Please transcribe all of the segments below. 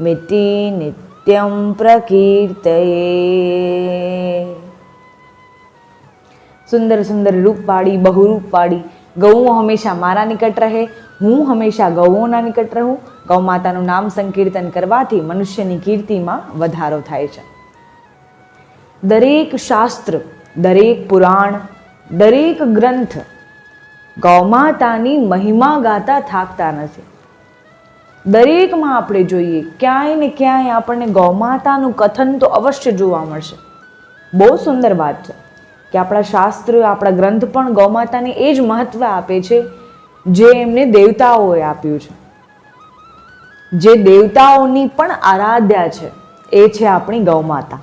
મિતિ નિત્યમ પ્રકીર્તયે સુંદર સુંદર રૂપવાળી બહુરૂપવાળી ગૌઓ હંમેશા મારા નિકટ રહે હું હંમેશા ગૌઓના નિકટ રહું ગૌ માતાનું નામ સંકીર્તન કરવાથી મનુષ્યની કીર્તિમાં વધારો થાય છે. દરેક શાસ્ત્ર, દરેક પુરાણ, દરેક ગ્રંથ ગૌ માતાની મહિમા ગાતા થાકતા નથી. દરેકમાં આપણે જોઈએ, ક્યાંય ને ક્યાંય આપણને ગૌમાતાનું કથન તો અવશ્ય જોવા મળશે. બહુ સુંદર વાત છે કે આપણા શાસ્ત્ર, આપણા ગ્રંથ પણ ગૌમાતાને એ જ મહત્વ આપે છે જે એમને દેવતાઓએ આપ્યું છે. જે દેવતાઓની પણ આરાધ્યા છે, એ છે આપણી ગૌમાતા.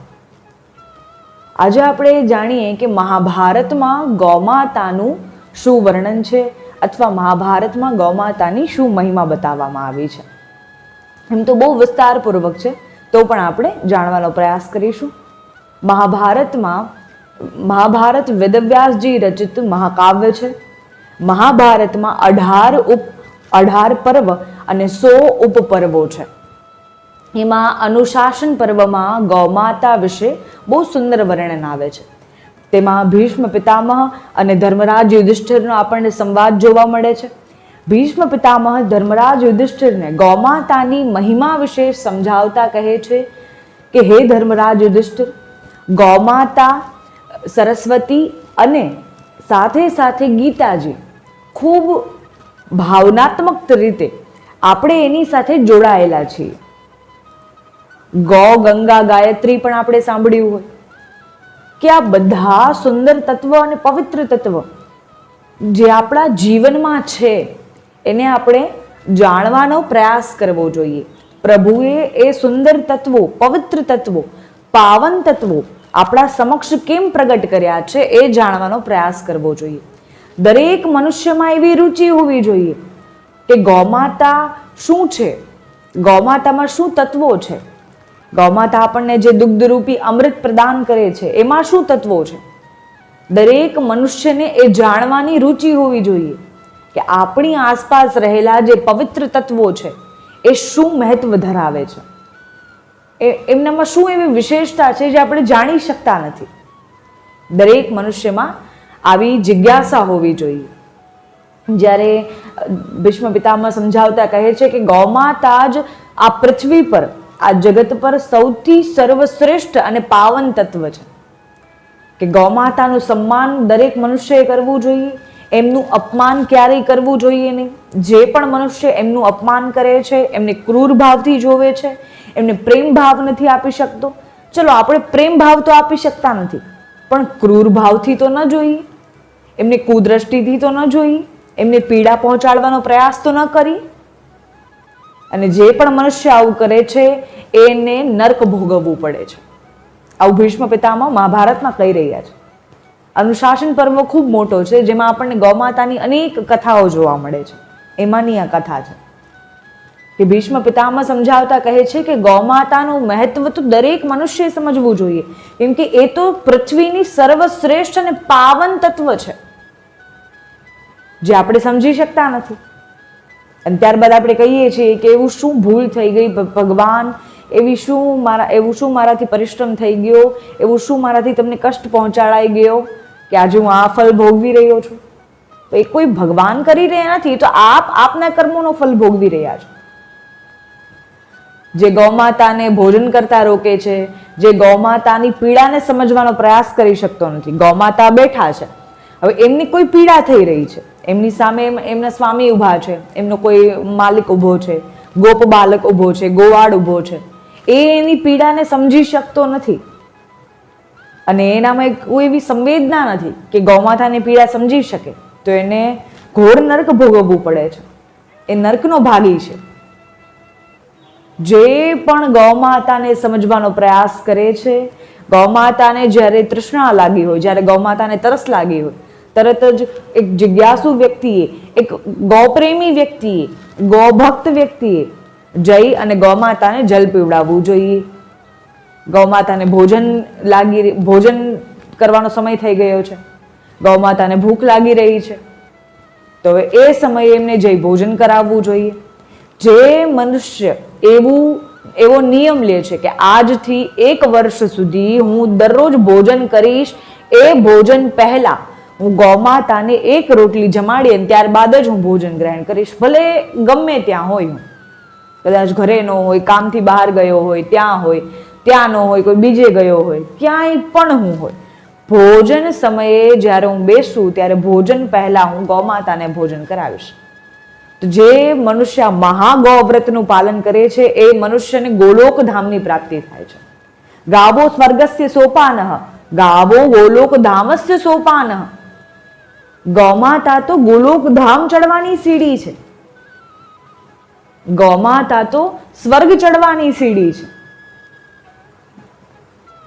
આજે આપણે જાણીએ કે મહાભારતમાં ગૌમાતાનું શું વર્ણન છે અથવા મહાભારતમાં ગૌમાતાની શું મહિમા બતાવવામાં આવી છે. એમ તો બહુ વિસ્તારપૂર્વક છે, તો પણ આપણે જાણવાનો પ્રયાસ કરીશું. મહાભારતમાં, મહાભારત વેદવ્યાસજી રચિત મહાકાવ્ય છે. મહાભારતમાં અઢાર ઉપ, અઢાર પર્વ અને સો ઉપપર્વો છે. એમાં અનુશાસન પર્વમાં ગૌમાતા વિશે બહુ સુંદર વર્ણન આવે છે. તેમાં ભીષ્મ પિતામહ અને ધર્મરાજ યુધિષ્ઠિરનો આપણને સંવાદ જોવા મળે છે. ભીષ્મ પિતામહ ધર્મરાજ યુધિષ્ઠિરને ગૌમાતાની મહિમા વિશે સમજાવતા કહે છે કે, હે ધર્મરાજ યુધિષ્ઠિર, ગૌમાતા, સરસ્વતી અને સાથે સાથે ગીતાજી ખૂબ ભાવનાત્મક રીતે આપણે એની સાથે જોડાયેલા છીએ. ગૌ ગંગા ગાયત્રી પણ આપણે સાંભળ્યું હોય. કે આ બધા સુંદર તત્વ અને પવિત્ર તત્વ જે આપણા જીવનમાં છે એને આપણે જાણવાનો પ્રયાસ કરવો જોઈએ. પ્રભુએ એ સુંદર તત્વો, પવિત્ર તત્વો, પાવન તત્વો આપણા સમક્ષ કેમ પ્રગટ કર્યા છે એ જાણવાનો પ્રયાસ કરવો જોઈએ. દરેક મનુષ્યમાં એવી રુચિ હોવી જોઈએ કે ગૌમાતા શું છે? ગૌમાતામાં શું તત્વો છે? ગૌમાતા આપણને જે દુગ્ધરૂપી અમૃત પ્રદાન કરે છે, એમાં શું તત્વો છે? દરેક મનુષ્યને એ જાણવાની રુચિ હોવી જોઈએ. કે આપણી આસપાસ રહેલા જે પવિત્ર તત્વો છે, એ શું મહત્વ ધરાવે છે? એ એમનામાં શું એવી વિશેષતા છે જે આપણે જાણી શકતા નથી? દરેક મનુષ્યમાં આવી જિજ્ઞાસા હોવી જોઈએ. જ્યારે ભીષ્મ પિતામાં સમજાવતા કહે છે કે ગૌમાતા જ આ પૃથ્વી પર, આ જગત પર સૌથી સર્વશ્રેષ્ઠ અને પાવન તત્વ છે. કે ગૌમાતાનું સન્માન દરેક મનુષ્યએ કરવું જોઈએ એમનું અપમાન ક્યારેય કરવું જોઈએ નહીં. જે પણ મનુષ્ય એમનું અપમાન કરે છે, એમને ક્રૂર ભાવથી જોવે છે, એમને પ્રેમ ભાવ નથી આપી શકતો. ચલો, આપણે પ્રેમ ભાવ તો આપી શકતા નથી, પણ ક્રૂર ભાવથી તો ન જોઈએ. એમને કુદ્રષ્ટિથી તો ન જોઈએ. એમને પીડા પહોંચાડવાનો પ્રયાસ તો ન કરી. અને જે પણ મનુષ્ય આવું કરે છે, એને નર્ક ભોગવવું પડે છે. આવું ભીષ્મ પિતામાં મહાભારતમાં કહી રહ્યા છે. અનુશાસન પર્વ ખૂબ મોટો છે, જેમાં આપણને ગૌમાતાની અનેક કથાઓ જોવા મળે છે. એમાંની આ કથા છે. કે ભીષ્મ પિતામાં સમજાવતા કહે છે કે ગૌમાતાનું મહત્વ તો દરેક મનુષ્યએ સમજવું જોઈએ. કેમ કે એ તો પૃથ્વીની સર્વશ્રેષ્ઠ અને પાવન તત્વ છે. જે આપણે સમજી શકતા નથી. અને ત્યારબાદ આપણે કહીએ છીએ કે એવું શું ભૂલ થઈ ગઈ ભગવાન? એવી શું મારા, એવું શું મારાથી પરિશ્રમ થઈ ગયો? એવું શું મારાથી તમને કષ્ટ પહોંચાડાઈ ગયો? કે આજે હું આ ફલ ભોગવી રહ્યો છું. તો એ કોઈ ભગવાન કરી રહ્યા નથી, તો આપ આપના કર્મોનો ફલ ભોગવી રહ્યા છો. જે ગૌમાતાને ભોજન કરતા રોકે છે, જે ગૌમાતાની પીડાને સમજવાનો પ્રયાસ કરી શકતો નથી, ગૌમાતા બેઠા છે. હવે એમની કોઈ પીડા થઈ રહી છે. એમની સામે એમના સ્વામી ઊભા છે, એમનો કોઈ માલિક ઊભો છે, ગોપ બાલક ઊભો છે, ગોવાળ ઊભો છે. એ એની પીડાને સમજી શકતો નથી. અને એનામાં એક એવી સંવેદના નથી કે ગૌમાતાની પીડા સમજી શકે, તો એને ઘોર નર્ક ભોગવવું પડે છે. એ નર્કનો ભાગી છે. જે પણ ગૌમાતાને સમજવાનો પ્રયાસ કરે છે, ગૌમાતાને જ્યારે તૃષ્ણા લાગી હોય, જ્યારે ગૌમાતાને તરસ લાગી હોય, તરત જ એક જિજ્ઞાસુ વ્યક્તિએ, એક ગૌપ્રેમી વ્યક્તિએ, ગૌભક્ત વ્યક્તિએ જઈ અને ગૌમાતાને જલ પીવડાવવું જોઈએ. ગૌમાતાને ભોજન લાગી ભોજન કરવાનો સમય થઈ ગયો છે. ગૌમાતાને ભૂખ લાગી રહી છે. તો હવે એ સમયે એમને જઈ ભોજન કરાવવું જોઈએ. જે મનુષ્ય એવું, એવો નિયમ લે છે કે આજથી એક વર્ષ સુધી હું દરરોજ ભોજન કરીશ, એ ભોજન પહેલા હું ગૌમાતાને એક રોટલી જમાડી અને ત્યારબાદ જ હું ભોજન ગ્રહણ કરીશ. ભલે ગમે ત્યાં હોય હું. કદાચ ઘરે ન હોય, કામથી બહાર ગયો હોય, ત્યાં હોય. ત્યાં ન હોય, કોઈ બીજે ગયો હોય, ક્યાંય પણ હું હોય. ભોજન સમયે જ્યારે હું બેસું, ત્યારે ભોજન પહેલા હું ગૌમાતાને ભોજન કરાવીશ. તો જે મનુષ્ય મહાગૌવ્રતનું પાલન કરે છે, એ મનુષ્યને ગોલોક ધામની પ્રાપ્તિ થાય છે. ગાવો સ્વર્ગસ્ય સોપાન, ગાવો ગોલોક ધામસ્ય સોપાન ગૌમાતા તો ગોલોક ધામ ચડવાની સીડી છે. ગૌમાતા તો સ્વર્ગ ચડવાની સીડી છે.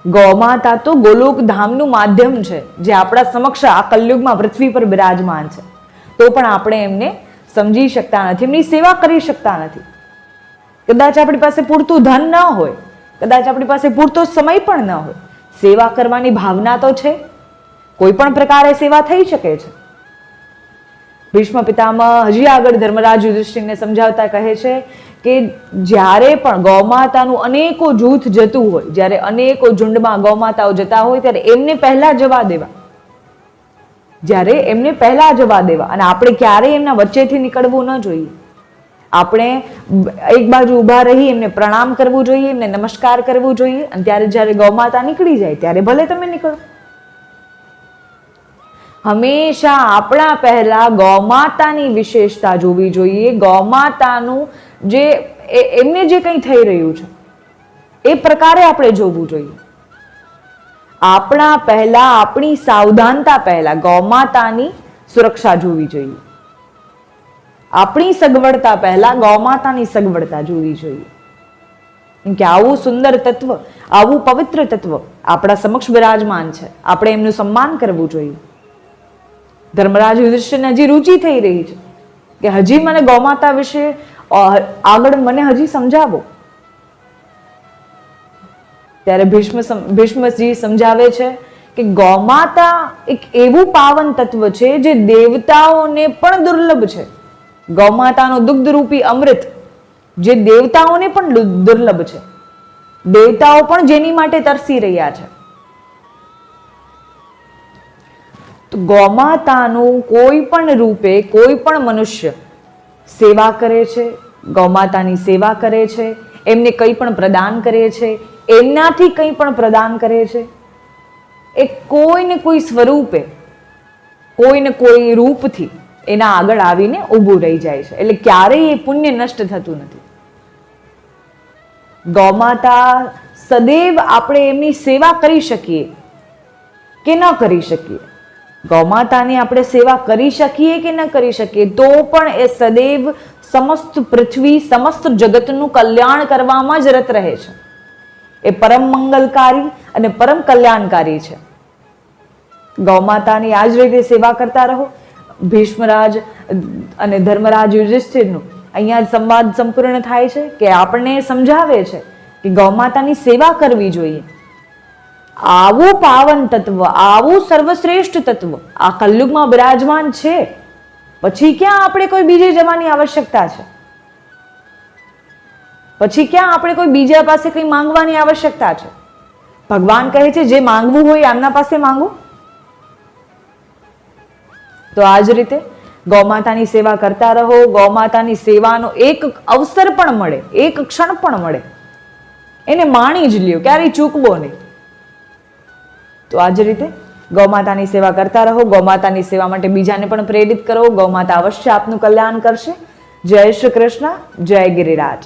ગૌમાતા તો ગોલોક ધામનું માધ્યમ છે, જે આપણા સમક્ષ આ કલયુગમાં પૃથ્વી પર બિરાજમાન છે. તો પણ આપણે એમને સમજી શકતા નથી, એમની સેવા કરી શકતા નથી. કદાચ આપણી પાસે પૂરતું ધન ન હોય, કદાચ આપણી પાસે પૂરતો સમય પણ ન હોય. સેવા કરવાની ભાવના તો છે, કોઈ પણ પ્રકારે સેવા થઈ શકે છે. ભીષ્મ પિતામહ હજી આગળ ધર્મરાજ યુધિષ્ઠિરને સમજાવતા કહે છે કે જ્યારે પણ ગૌમાતાનું અનેકો જૂથ જતું હોય, જ્યારે અનેકો ઝુંડમાં ગૌમાતાઓ જતા હોય, ત્યારે એમને પહેલા જવા દેવા. જ્યારે એમને પહેલા જવા દેવા. અને આપણે ક્યારેય એમના વચ્ચેથી નીકળવું ન જોઈએ. આપણે એક બાજુ ઊભા રહી એમને પ્રણામ કરવું જોઈએ, એમને નમસ્કાર કરવું જોઈએ, અને ત્યારે જ્યારે ગૌમાતા નીકળી જાય, ત્યારે ભલે તમે નીકળો. હંમેશા આપણા પહેલા ગૌમાતાની વિશેષતા જોવી જોઈએ. ગૌમાતાનું જે એમને જે કંઈ થઈ રહ્યું છે, એ પ્રકારે આપણે જોવું જોઈએ. આપણા પહેલા આપણી સાવધાનતા પહેલા ગૌમાતાની સુરક્ષા જોવી જોઈએ. આપણી સગવડતા પહેલા ગૌમાતાની સગવડતા જોવી જોઈએ. કે આવું સુંદર તત્વ, આવું પવિત્ર તત્વ આપણા સમક્ષ બિરાજમાન છે. આપણે એમનું સન્માન કરવું જોઈએ. ધર્મરાજ યુધિષ્ઠિરને હજી રુચિ થઈ રહી છે કે હજી મને ગૌમાતા વિશે આગળ મને હજી સમજાવો. ત્યારે ભીષ્મ ભીષ્મજી સમજાવે છે કે ગૌમાતા એક એવું પાવન તત્વ છે જે દેવતાઓને પણ દુર્લભ છે. ગૌમાતાનો દુગ્ધરૂપી અમૃત જે દેવતાઓને પણ દુર્લભ છે. દેવતાઓ પણ જેની માટે તરસી રહ્યા છે. તો ગૌમાતાનું કોઈ પણ રૂપે કોઈ પણ મનુષ્ય સેવા કરે છે, ગૌમાતાની સેવા કરે છે, એમને કંઈ પણ પ્રદાન કરે છે, એમનાથી કંઈ પણ પ્રદાન કરે છે. એ કોઈ ને કોઈ સ્વરૂપે કોઈ ને કોઈ રૂપથી એના આગળ આવીને ઊભું રહી જાય છે. એટલે ક્યારેય એ પુણ્ય નષ્ટ થતું નથી. ગૌમાતા સદૈવ આપણે એમની સેવા કરી શકીએ કે ન કરી શકીએ? ગૌમાતાની આપણે સેવા કરી શકીએ કે ન કરી શકીએ, તો પણ એ સદૈવ સમસ્ત પૃથ્વી, સમસ્ત જગતનું કલ્યાણ કરવામાં જ રત રહે છે. એ પરમ મંગલકારી અને પરમ કલ્યાણકારી છે. ગૌમાતાની આ જ રીતે સેવા કરતા રહો. ભીષ્મરાજ અને ધર્મરાજ યુધિષ્ઠિરનું અહીંયા સંવાદ સંપૂર્ણ થાય છે કે આપણને સમજાવે છે કે ગૌમાતાની સેવા કરવી જોઈએ. આવું પાવન તત્વ, આવું સર્વશ્રેષ્ઠ તત્વ. આ કલયુગમાં બિરાજમાન છે. પછી ક્યાં આપણે કોઈ બીજે જવાની આવશ્યકતા છે? પછી ક્યાં આપણે કોઈ બીજા પાસે કંઈ માંગવાની આવશ્યકતા છે? ભગવાન કહે છે, જે માંગવું હોય એમના પાસે માંગો. તો આ જ રીતે ગૌમાતાની સેવા કરતા રહો. ગૌમાતાની સેવાનો એક અવસર પણ મળે, એક ક્ષણ પણ મળે. એને માણી જ લ્યો, ક્યારેય ચૂકવો નહીં. તો આ જ રીતે ગૌમાતાની સેવા કરતા રહો. ગૌમાતાની સેવા માટે બીજાને પણ પ્રેરિત કરો. ગૌમાતા અવશ્ય આપનું કલ્યાણ કરશે. જય શ્રી કૃષ્ણ. જય ગિરિરાજ.